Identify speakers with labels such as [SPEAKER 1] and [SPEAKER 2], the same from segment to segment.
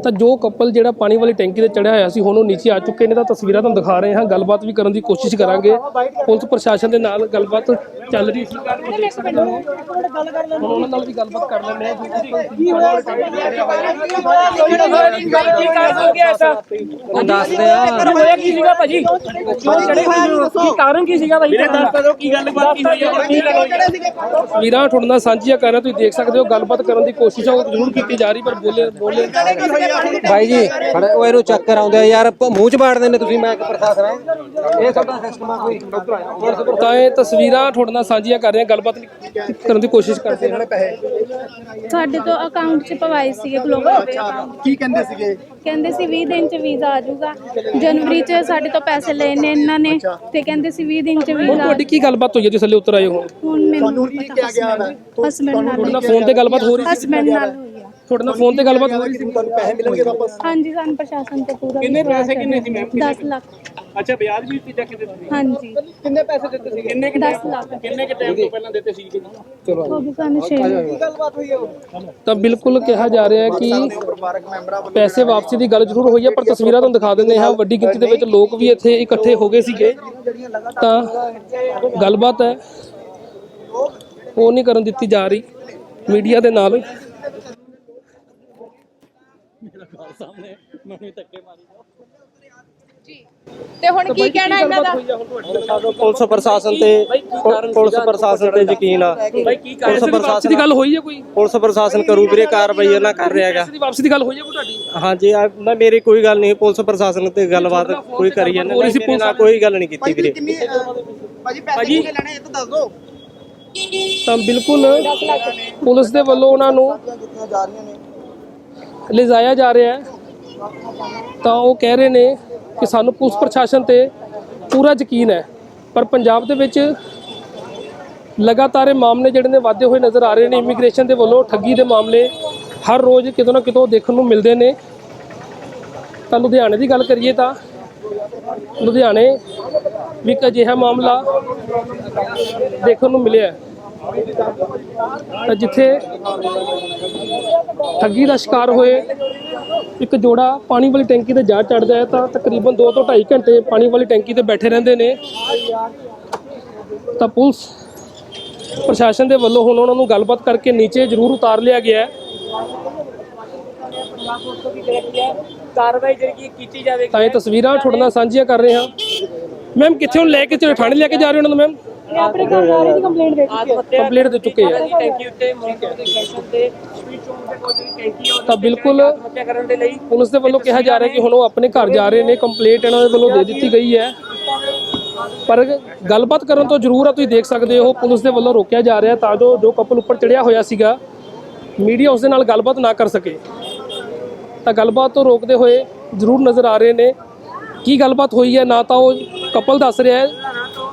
[SPEAKER 1] ਤਾਂ ਜੋ ਕਪਲ ਜਿਹੜਾ ਪਾਣੀ ਵਾਲੀ ਟੈਂਕੀ ਤੇ ਚੜਿਆ ਹੋਇਆ ਸੀ ਹੁਣ ਉਹ ਨੀਚੇ ਆ ਚੁੱਕੇ ਨੇ ਤਾਂ ਤਸਵੀਰਾਂ ਤੁਹਾਨੂੰ ਦਿਖਾ ਰਹੇ ਹਾਂ ਗੱਲਬਾਤ ਵੀ ਕਰਨ ਦੀ ਕੋਸ਼ਿਸ਼ ਕਰਾਂਗੇ ਪੁਲਿਸ ਪ੍ਰਸ਼ਾਸਨ ਦੇ ਨਾਲ ਗੱਲਬਾਤ ਚੱਲ ਰਹੀ ਸੀ ਹੁਣ ਉਹਨਾਂ ਨਾਲ ਵੀ ਗੱਲਬਾਤ ਕਰ ਲੈਂਦੇ ਹਾਂ ਕੀ ਹੋਇਆ
[SPEAKER 2] ਕੀ ਕਾਰਨ ਹੋ ਗਿਆ ਐਸਾ
[SPEAKER 3] ਉਹ ਦੱਸਦੇ ਆ
[SPEAKER 2] ਹੋਇਆ ਕੀ ਸੀਗਾ ਭਾਜੀ ਚੜੇ ਕੀ ਕਾਰਨ ਕੀ ਸੀਗਾ ਭਾਜੀ ਦੱਸ ਦਿਓ ਕੀ ਗੱਲ ਬਾਤ ਕੀ ਹੋਈ ਹੈ ਕੀ ਗੱਲ ਹੋਈ ਹੈ
[SPEAKER 1] ਤਸਵੀਰਾਂ ਤੁਹਾਡੇ ਨਾਲ ਸਾਂਝੀਆਂ ਕਰ ਰਿਹਾ ਤੁਸੀਂ ਦੇਖ ਸਕਦੇ ਹੋ ਗੱਲਬਾਤ ਕਰਨ ਦੀ ਕੋਸ਼ਿਸ਼ ਉਹ ਜ਼ਰੂਰ ਕੀਤੀ ਜਾ ਰਹੀ ਪਰ ਬੋਲੇ ਬੋਲੇ
[SPEAKER 3] ਬਾਈ ਜੀ ਖੜੇ ਉਹ ਇਹਨੂੰ ਚੱਕਰ ਆਉਂਦੇ ਆ ਯਾਰ ਪ- ਮੂੰਹ ਚ ਬਾੜਦੇ ਨੇ ਤੁਸੀਂ ਮੈਂ ਇੱਕ ਪ੍ਰਸ਼ਾਸਨ ਹੈ। ਇਹ ਤੁਹਾਡਾ ਸਿਸਟਮ ਆ ਕੋਈ ਉੱਧਰ ਆਇਆ।
[SPEAKER 1] ਤਾਂ ਇਹ ਤਸਵੀਰਾਂ ਤੁਹਾਡੇ ਨਾਲ ਸਾਂਝੀਆਂ ਕਰ ਰਹੇ ਹਾਂ ਗੱਲਬਾਤ ਕਰਨ ਦੀ ਕੋਸ਼ਿਸ਼ ਕਰਦੇ ਹਾਂ।
[SPEAKER 4] ਸਾਡੇ ਤੋਂ ਅਕਾਊਂਟ 'ਚ ਪਵਾਏ ਸੀਗੇ ਗਲੋਬਲ ਪੇ ਅਕਾਊਂਟ
[SPEAKER 5] ਕੀ ਕਹਿੰਦੇ ਸੀਗੇ?
[SPEAKER 4] ਕਹਿੰਦੇ ਸੀ 20 ਦਿਨ 'ਚ ਵੀਜ਼ਾ ਆ ਜਾਊਗਾ। ਜਨਵਰੀ 'ਚ ਸਾਡੇ ਤੋਂ ਪੈਸੇ ਲਏ ਨੇ ਇਹਨਾਂ ਨੇ ਤੇ ਕਹਿੰਦੇ ਸੀ 20 ਦਿਨ 'ਚ
[SPEAKER 1] ਹੁਣ
[SPEAKER 4] ਵੀਜ਼ਾ
[SPEAKER 1] ਤੁਹਾਡੀ ਕੀ ਗੱਲਬਾਤ ਹੋਈ ਹੈ ਤੁਸੀਂ ਥੱਲੇ ਉਤਰ ਆਏ ਹੋ?
[SPEAKER 4] ਹੁਣ ਮੈਨੂੰ
[SPEAKER 5] ਤੁਹਾਨੂੰ ਕੀ ਕਿਹਾ ਗਿਆ ਵਾ
[SPEAKER 4] ਹਸਬੈਂਡ
[SPEAKER 1] ਤੁਹਾਡੇ ਨਾਲ ਫੋਨ ਤੇ ਗੱਲਬਾਤ ਹੋ ਰਹੀ ਸੀ?
[SPEAKER 4] ਹਸਬੈਂਡ ਨਾਲ ਹੋਈ। ਆ
[SPEAKER 1] ਤੁਹਾਡੇ ਨਾਲ ਫੋਨ ਤੇ ਗੱਲਬਾਤ ਹੋ ਰਹੀ ਸੀ?
[SPEAKER 5] ਤੁਹਾਨੂੰ ਪੈਸੇ ਮਿਲਣਗੇ ਵਾਪਸ?
[SPEAKER 4] ਹਾਂਜੀ ਸਾਨੂੰ ਪ੍ਰਸ਼ਾਸਨ ਤੋਂ ਪੂਰਾ
[SPEAKER 2] ਕਿੰਨੇ ਪੈਸੇ ਕਿੰਨੇ ਸੀ ਮੈਮ
[SPEAKER 4] 10 ਲੱਖ।
[SPEAKER 2] ਅੱਛਾ ਵਿਆਜ ਵੀ ਸੀ ਜਾਂ ਕਿਤੇ
[SPEAKER 4] ਹਾਂਜੀ।
[SPEAKER 2] ਕਿੰਨੇ ਪੈਸੇ ਦਿੱਤੇ ਸੀ ਕਿੰਨੇ
[SPEAKER 4] 10 ਲੱਖ।
[SPEAKER 2] ਕਿੰਨੇ ਕਿ ਟਾਈਮ ਤੋਂ ਪਹਿਲਾਂ ਦਿੱਤੇ ਸੀ
[SPEAKER 4] ਉਹ ਵੀ ਸਾਨੂੰ ਛੇ
[SPEAKER 1] ਤਾਂ ਬਿਲਕੁਲ ਕਿਹਾ ਜਾ ਰਿਹਾ ਹੈ ਕਿ ਪੈਸੇ ਵਾਪਸੀ ਦੀ ਗੱਲ ਜ਼ਰੂਰ ਹੋਈ ਹੈ ਪਰ ਤਸਵੀਰਾਂ ਤੁਹਾਨੂੰ ਦਿਖਾ ਦਿੰਦੇ ਹਾਂ। ਵੱਡੀ ਗਿਣਤੀ ਦੇ ਵਿੱਚ ਲੋਕ ਵੀ ਇੱਥੇ ਇਕੱਠੇ ਹੋ ਗਏ ਸੀਗੇ। ਤਾਂ ਗੱਲਬਾਤ ਹੈ ਉਹ ਨਹੀਂ ਕਰਨ ਦਿੱਤੀ ਜਾ ਰਹੀ। ਮੀਡੀਆ ਦੇ ਨਾਲ
[SPEAKER 6] ਤੇ ਹੁਣ ਕੀ ਕਹਿਣਾ ਇਹਨਾਂ ਦਾ?
[SPEAKER 3] ਪੁਲਿਸ ਪ੍ਰਸ਼ਾਸਨ ਤੇ ਪੁਲਿਸ ਪ੍ਰਸ਼ਾਸਨ ਤੇ ਯਕੀਨ ਆ। ਪੁਲਿਸ
[SPEAKER 1] ਦੀ
[SPEAKER 3] ਪ੍ਰਸ਼ਾਸਨ
[SPEAKER 1] ਦੀ ਗੱਲ ਹੋਈ ਹੈ ਕੋਈ?
[SPEAKER 3] ਪੁਲਿਸ ਪ੍ਰਸ਼ਾਸਨ ਕਰੂ ਵੀਰੇ ਕਾਰਵਾਈ ਉਹਨਾਂ ਕਰ ਰਿਹਾ ਹੈਗਾ।
[SPEAKER 1] ਦੀ ਵਾਪਸੀ ਦੀ ਗੱਲ ਹੋਈ ਹੈ ਕੋਈ ਤੁਹਾਡੀ?
[SPEAKER 3] ਹਾਂਜੀ ਆ- ਨਾ ਮੇਰੀ ਕੋਈ ਗੱਲ ਨਹੀਂ ਪੁਲਿਸ ਪ੍ਰਸ਼ਾਸਨ ਤੇ ਗੱਲਬਾਤ ਕੋਈ ਕਰੀ ਜਾਂਦੇ
[SPEAKER 1] ਹੋ ਸੀ
[SPEAKER 3] ਮੇਰੇ ਨਾਲ ਕੋਈ ਗੱਲ ਨਹੀਂ ਕੀਤੀ ਵੀਰੇ।
[SPEAKER 5] ਕਿੰਨੀ ਭਾਜੀ ਪੈਸੇ ਕਿੰਨੇ ਲੈਣੇ ਇਹ ਤਾਂ ਦੱਸ ਦਿਓ।
[SPEAKER 1] ਤਾਂ ਬਿਲਕੁਲ ਪੁਲਿਸ ਦੇ ਵੱਲੋਂ ਉਹਨਾਂ ਨੂੰ
[SPEAKER 5] ਕਿੱਥੇ ਜਾ ਰਹੀਆਂ ਨੇ।
[SPEAKER 1] ਲਿਜਾਇਆ ਜਾ ਰਿਹਾ ਹੈ, ਤਾਂ ਉਹ ਕਹਿ ਰਹੇ ਨੇ ਕਿ ਸਾਨੂੰ ਪੁਲਿਸ ਪ੍ਰਸ਼ਾਸਨ ਤੇ ਪੂਰਾ ਯਕੀਨ ਹੈ। ਪਰ ਪੰਜਾਬ ਦੇ ਵਿੱਚ ਲਗਾਤਾਰ ਇਹ ਮਾਮਲੇ ਜਿਹੜੇ ਨੇ ਵਾਧੇ ਹੋਏ ਨਜ਼ਰ ਆ ਰਹੇ ਨੇ। ਇਮੀਗ੍ਰੇਸ਼ਨ ਦੇ ਵੱਲੋਂ ਠੱਗੀ ਦੇ ਮਾਮਲੇ ਹਰ ਰੋਜ਼ ਕਿਤੋਂ ਨਾ ਕਿਤੋਂ ਦੇਖਣ ਨੂੰ ਮਿਲਦੇ ਨੇ। ਤਾਂ ਲੁਧਿਆਣੇ ਦੀ ਗੱਲ ਕਰੀਏ ਤਾਂ ਲੁਧਿਆਣੇ ਵੀ ਇੱਕ ਅਜਿਹਾ ਮਾਮਲਾ ਦੇਖਣ ਨੂੰ ਮਿਲਿਆ ਤਾਂ ਜਿੱਥੇ ਠੱਗੀ ਦਾ ਸ਼ਿਕਾਰ ਹੋਏ ਇੱਕ ਜੋੜਾ ਪਾਣੀ ਵਾਲੀ ਟੈਂਕੀ ਤੇ ਜਾ ਚੜਦਾ ਹੈ ਤਾਂ ਤਕਰੀਬਨ 2 ਤੋਂ 2.5 ਘੰਟੇ ਪਾਣੀ ਵਾਲੀ ਟੈਂਕੀ ਤੇ ਬੈਠੇ ਰਹਿੰਦੇ ਨੇ। ਤਾਂ ਪੁਲਿਸ ਪ੍ਰਸ਼ਾਸਨ ਦੇ ਵੱਲੋਂ ਹੁਣ ਉਹਨਾਂ ਨੂੰ ਗੱਲਬਾਤ ਕਰਕੇ ਨੀਚੇ ਜ਼ਰੂਰ ਉਤਾਰ ਲਿਆ ਗਿਆ ਹੈ।
[SPEAKER 2] ਕਾਰਵਾਈ ਜਿਹੜੀ ਕੀਤੀ ਜਾਵੇ
[SPEAKER 1] ਤਾਂ ਇਹ ਤਸਵੀਰਾਂ ਤੁਹਾਡੇ ਨਾਲ ਸਾਂਝੀਆਂ ਕਰ ਰਹੇ ਹਾਂ। ਮੈਮ ਕਿੱਥੇ ਹੁਣ ਲੈ ਕੇ ਚਲੋ ਥਾਣੇ ਲੈ ਕੇ ਜਾ ਰਹੇ ਹੋ ਉਹਨਾਂ ਨੂੰ ਮੈਮ?
[SPEAKER 4] ਆਪਣੇ ਘਰ ਵਾਲੇ ਦੀ ਕੰਪਲੇਂਟ ਦੇ
[SPEAKER 1] ਕੰਪਲੀਟ ਦੇ ਚੁੱਕੇ ਆ।
[SPEAKER 2] ਟੈਂਕੀ ਉੱਤੇ ਮੌਕੇ ਦੇ ਸਟੇਸ਼ਨ ਤੇ ਸਵੀਚ ਚੌਂਕ ਤੇ ਕੋਈ ਜਿਹੜੀ ਟੈਂਕੀ ਆ
[SPEAKER 1] ਤਾਂ ਬਿਲਕੁਲ
[SPEAKER 2] ਹੱਤਿਆ ਕਰਨ ਦੇ ਲਈ
[SPEAKER 1] ਪੁਲਿਸ ਦੇ ਵੱਲੋਂ ਕਿਹਾ ਜਾ ਰਿਹਾ ਕਿ ਹੁਣ ਉਹ ਆਪਣੇ ਘਰ ਜਾ ਰਹੇ ਨੇ। ਕੰਪਲੇਂਟ ਇਹਨਾਂ ਦੇ ਵੱਲੋਂ ਦੇ ਦਿੱਤੀ ਗਈ ਹੈ। ਪਰ ਗੱਲਬਾਤ ਕਰਨ ਤੋਂ ਜ਼ਰੂਰ ਆ ਤੁਸੀਂ ਦੇਖ ਸਕਦੇ ਹੋ ਪੁਲਿਸ ਦੇ ਵੱਲੋਂ ਰੋਕਿਆ ਜਾ ਰਿਹਾ ਤਾਂ ਜੋ ਜੋ ਕਪਲ ਉੱਪਰ ਚੜਿਆ ਹੋਇਆ ਸੀਗਾ ਮੀਡੀਆ ਉਸ ਦੇ ਨਾਲ ਗੱਲਬਾਤ ਨਾ ਕਰ ਸਕੇ। ਤਾਂ ਗੱਲਬਾਤ ਤੋਂ ਰੋਕਦੇ ਹੋਏ ਜ਼ਰੂਰ ਨਜ਼ਰ ਆ ਰਹੇ ਨੇ। ਕੀ ਗੱਲਬਾਤ ਹੋਈ ਹੈ ਨਾ ਤਾਂ ਉਹ ਕਪਲ ਦੱਸ ਰਿਹਾ ਹੈ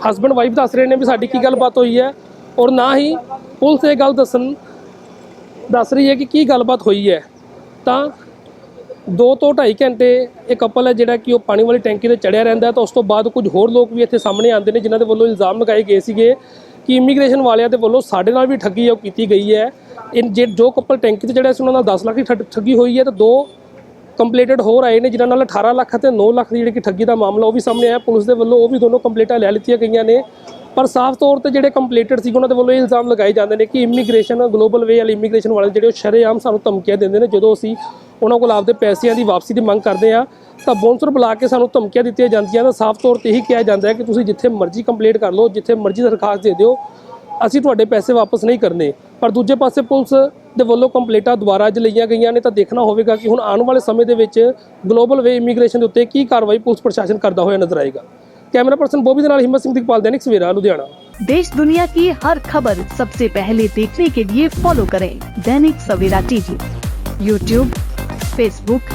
[SPEAKER 1] ਹਸਬੰਡ ਵਾਈਫ ਦੱਸ ਰਹੇ ਨੇ ਵੀ ਸਾਡੀ ਕੀ ਗੱਲਬਾਤ ਹੋਈ ਹੈ ਔਰ ਨਾ ਹੀ ਪੁਲਿਸ ਇਹ ਗੱਲ ਦੱਸਣ ਦੱਸ ਰਹੀ ਹੈ ਕਿ ਕੀ ਗੱਲਬਾਤ ਹੋਈ ਹੈ। ਤਾਂ 2 ਤੋਂ 2.5 ਘੰਟੇ ਇਹ ਕਪਲ ਹੈ ਜਿਹੜਾ ਕਿ ਉਹ ਪਾਣੀ ਵਾਲੀ ਟੈਂਕੀ ਤੇ ਚੜਿਆ ਰਹਿੰਦਾ ਤਾਂ ਉਸ ਤੋਂ ਬਾਅਦ ਕੁਝ ਹੋਰ ਲੋਕ ਵੀ ਇੱਥੇ ਸਾਹਮਣੇ ਆਉਂਦੇ ਨੇ ਜਿਨ੍ਹਾਂ ਦੇ ਵੱਲੋਂ ਇਲਜ਼ਾਮ ਲਗਾਏ ਗਏ ਸੀਗੇ ਕਿ ਇਮੀਗ੍ਰੇਸ਼ਨ ਵਾਲਿਆਂ ਦੇ ਵੱਲੋਂ ਸਾਡੇ ਨਾਲ ਵੀ ਠੱਗੀ ਉਹ ਕੀਤੀ ਗਈ ਹੈ। ਇਹ ਜੇ ਜੋ ਕਪਲ ਟੈਂਕੀ ਤੇ ਚੜਿਆ ਸੀ ਉਹਨਾਂ ਨਾਲ 10 ਲੱਖ ਦੀ ਠੱਗੀ ਹੋਈ ਹੈ ਤਾਂ ਦੋ ਕੰਪਲੀਟਡ ਹੋਰ ਆਏ ਨੇ, ਜਿਨ੍ਹਾਂ ਨਾਲ 18 ਲੱਖ ਅਤੇ 9 ਲੱਖ ਦੀ ਜਿਹੜੀ ਕਿ ਠੱਗੀ ਦਾ ਮਾਮਲਾ ਉਹ ਵੀ ਸਾਹਮਣੇ ਆਇਆ। ਪੁਲਿਸ ਦੇ ਵੱਲੋਂ ਉਹ ਵੀ ਦੋਨੋਂ ਕੰਪਲੀਟਾਂ ਲੈ ਲਿੱਤੀਆਂ ਗਈਆਂ ਨੇ। ਪਰ ਸਾਫ਼ ਤੌਰ ਤੇ ਜਿਹੜੇ ਕੰਪਲੀਟਡ ਸੀ ਉਹਨਾਂ ਦੇ ਵੱਲੋਂ ਇਹ ਇਲਜ਼ਾਮ ਲਗਾਏ ਜਾਂਦੇ ਨੇ ਕਿ ਇਮੀਗ੍ਰੇਸ਼ਨ ਗਲੋਬਲ ਵੇ ਵਾਲੀ ਇਮੀਗ੍ਰੇਸ਼ਨ ਵਾਲੇ ਜਿਹੜੇ ਉਹ ਸ਼ਰੇਆਮ ਸਾਨੂੰ ਧਮਕੀਆਂ ਦਿੰਦੇ ਨੇ। ਜਦੋਂ ਅਸੀਂ ਉਹਨਾਂ ਕੋਲ ਆਪਦੇ ਪੈਸਿਆਂ ਦੀ ਵਾਪਸੀ ਦੀ ਮੰਗ ਕਰਦੇ ਆ ਤਾਂ ਬੌਂਸਰ ਬੁਲਾ ਕੇ ਸਾਨੂੰ ਧਮਕੀਆਂ ਦਿੱਤੀਆਂ ਜਾਂਦੀਆਂ ਤਾਂ ਸਾਫ਼ ਤੌਰ ਤੇ ਇਹੀ ਕਿਹਾ ਜਾਂਦਾ ਹੈ ਕਿ ਤੁਸੀਂ ਜਿੱਥੇ ਮਰਜ਼ੀ ਕੰਪਲੀਟ ਕਰ ਲਓ, ਜਿੱਥੇ ਮਰਜ਼ੀ ਦਰਖਾਸਤ ਦੇ ਦਿਓ। ਅਸੀਂ ਤੁਹਾਡੇ ਪੈਸੇ ਵਾਪਸ ਨਹੀਂ ਕਰਨੇ ਪਰ ਦੂਜੇ ਪਾਸੇ ਪੁਲਿਸ ਦੇ ਵੱਲੋਂ ਕੰਪਲੀਟਾਂ ਦੁਬਾਰਾ ਅੱਜ ਲਈਆਂ ਗਈਆਂ ਨੇ ਤਾਂ ਦੇਖਣਾ ਹੋਵੇਗਾ ਕਿ ਹੁਣ ਆਉਣ ਵਾਲੇ ਸਮੇਂ ਦੇ ਵਿੱਚ ਗਲੋਬਲ ਵੇ ਇਮੀਗ੍ਰੇਸ਼ਨ ਦੇ ਉੱਤੇ ਕੀ ਕਾਰਵਾਈ ਪੁਲਿਸ ਪ੍ਰਸ਼ਾਸਨ ਕਰਦਾ ਹੋਇਆ ਨਜ਼ਰ ਆਏਗਾ ਕੈਮਰਾ ਪਰਸਨ ਬੋਬੀ ਦੇ ਨਾਲ ਹਿੰਮਤ ਸਿੰਘ ਦਿਕਪਾਲ ਦੈਨਿਕ ਸਵੇਰਾ ਲੁਧਿਆਣਾ
[SPEAKER 7] देश दुनिया की हर खबर सबसे पहले देखने के लिए फॉलो करें Dainik Savera TV YouTube Facebook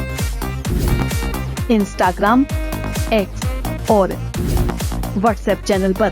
[SPEAKER 7] Instagram X और व्हाट्सएप चैनल पर।